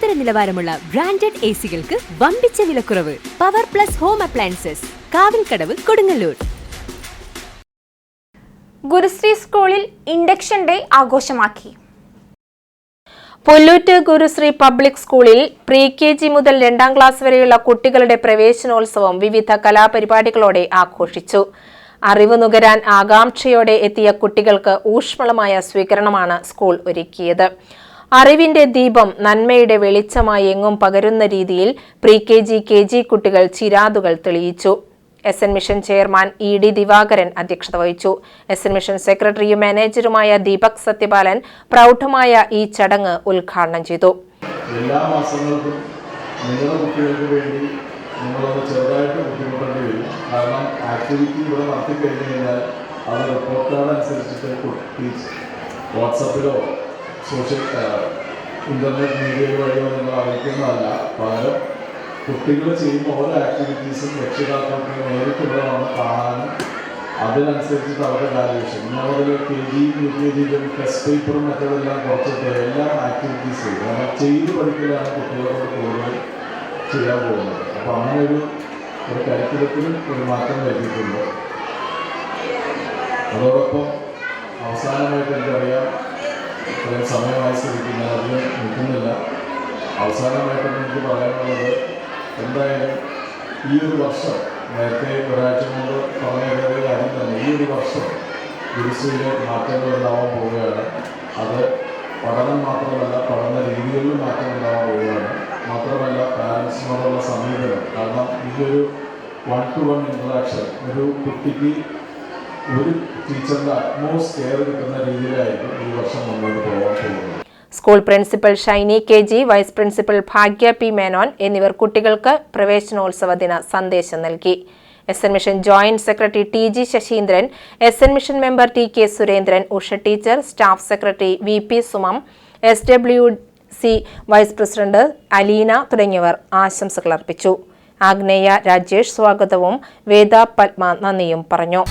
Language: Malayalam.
നിലവാരമുള്ള ബ്രാൻഡഡ് എ സികൾക്ക് വമ്പിച്ച വിലക്കുറവ്. Power plus home appliances Kavilkadavu Kodungallur. Gurusree സ്കൂളിൽ ഇൻഡക്ഷൻ ഡേ ആഘോഷമാക്കി. പുല്ലൂറ്റ് ഗുരുശ്രീ പബ്ലിക് സ്കൂളിൽ പ്രീ കെ ജി മുതൽ രണ്ടാം ക്ലാസ് വരെയുള്ള കുട്ടികളുടെ പ്രവേശനോത്സവം വിവിധ കലാപരിപാടികളോടെ ആഘോഷിച്ചു. അറിവ് നുകരാൻ ആകാംക്ഷയോടെ എത്തിയ കുട്ടികൾക്ക് ഊഷ്മളമായ സ്വീകരണമാണ് സ്കൂൾ ഒരുക്കിയത്. അറിവിന്റെ ദീപം നന്മയുടെ വെളിച്ചമായി എങ്ങും പകരുന്ന രീതിയിൽ pre K G K G കുട്ടികൾ ചിരാതുകൾ തെളിയിച്ചു. S N mission chairman E D Divakaran അധ്യക്ഷത വഹിച്ചു. എസ് എൻ മിഷൻ സെക്രട്ടറിയും മാനേജറുമായ ദീപക് സത്യപാലൻ പ്രൗഢമായ ഈ ചടങ്ങ് ഉദ്ഘാടനം ചെയ്തു. എല്ലാ മാസങ്ങൾക്കും നിങ്ങളുടെ കുട്ടികൾക്ക് വേണ്ടി നിങ്ങളൊന്ന് ചെറുതായിട്ട് ബുദ്ധിമുട്ടേണ്ടി വരും. കാരണം ആക്ടിവിറ്റി ഇവിടെ നടത്തി കഴിഞ്ഞ് കഴിഞ്ഞാൽ അത് സോഷ്യൽ ഇന്റർനെറ്റ് മീഡിയ വഴിയോ നിങ്ങൾ അറിയിക്കുന്നതല്ല പകരം കുട്ടികൾ ചെയ്യുന്ന ഓരോ ആക്ടിവിറ്റീസും രക്ഷിതാക്കൾക്ക് നേരിട്ടുള്ളതാണ് കാണാനും. അതിനനുസരിച്ചിട്ട് അവരുടെ വാല്യൂഷൻ ഇന്ന് അവർ കെ ജി യു കെ ജിയിലും ടെസ്റ്റ് പേപ്പറും മറ്റതെല്ലാം കുറച്ചിട്ട് എല്ലാ ആക്ടിവിറ്റീസും കാരണം ചെയ്ത് പഠിക്കലാണ് കുട്ടികളോട് കൂടുതൽ ചെയ്യാൻ പോകുന്നത്. അപ്പോൾ അങ്ങനെ ഒരു ഒരു കരിക്കുലത്തിലും ഒരു മാറ്റം വരുത്തിയിട്ടുണ്ട്. അതോടൊപ്പം അവസാനമായിട്ട് എനിക്കറിയാം ഇത്രയും സമയമായി സ്ഥിതിക്ക് ഞാൻ അധികം നിൽക്കുന്നില്ല. അവസാനമായിട്ട് എനിക്ക് പറയാനുള്ളത് എന്തായാലും ഈ ഒരു വർഷം നേരത്തെ ഒരാഴ്ച മുമ്പ് പറഞ്ഞ അതേ കാര്യം തന്നെ. ഈ ഒരു വർഷം ഗുരുശ്രീയിലെ മാറ്റങ്ങൾ ഉണ്ടാവാൻ പോവുകയാണ്. അത് പഠനം മാത്രമല്ല പഠന രീതികളിലും മാറ്റം ഉണ്ടാവാൻ പോവുകയാണ്. മാത്രമല്ല പാരൻസിനോടുള്ള സമീപനം. കാരണം ഇതൊരു വൺ ടു വൺ ഇൻട്രാക്ഷൻ ഒരു കുട്ടിക്ക് ഒരു ടീച്ചറിന്റെ അറ്റ്മോസ്റ്റ് കെയർ രീതിയിലായിരിക്കും ഈ വർഷം മുന്നോട്ട് പോകാൻ പോകുന്നത്. School principal Shiny K G vice principal Bhagya P Menon എന്നിവർ കുട്ടികൾക്ക് പ്രവേശനോത്സവ ദിന സന്ദേശം നൽകി. S N mission joint secretary T G Sasheendran S N mission member T K Surendran Usha teacher staff secretary V P Sumam S W C vice president Aleena തുടങ്ങിയവർ ആശംസകൾ അർപ്പിച്ചു. ആഗ്നേയ രാജേഷ് സ്വാഗതവും വേദ പത്മ നന്ദിയും പറഞ്ഞു.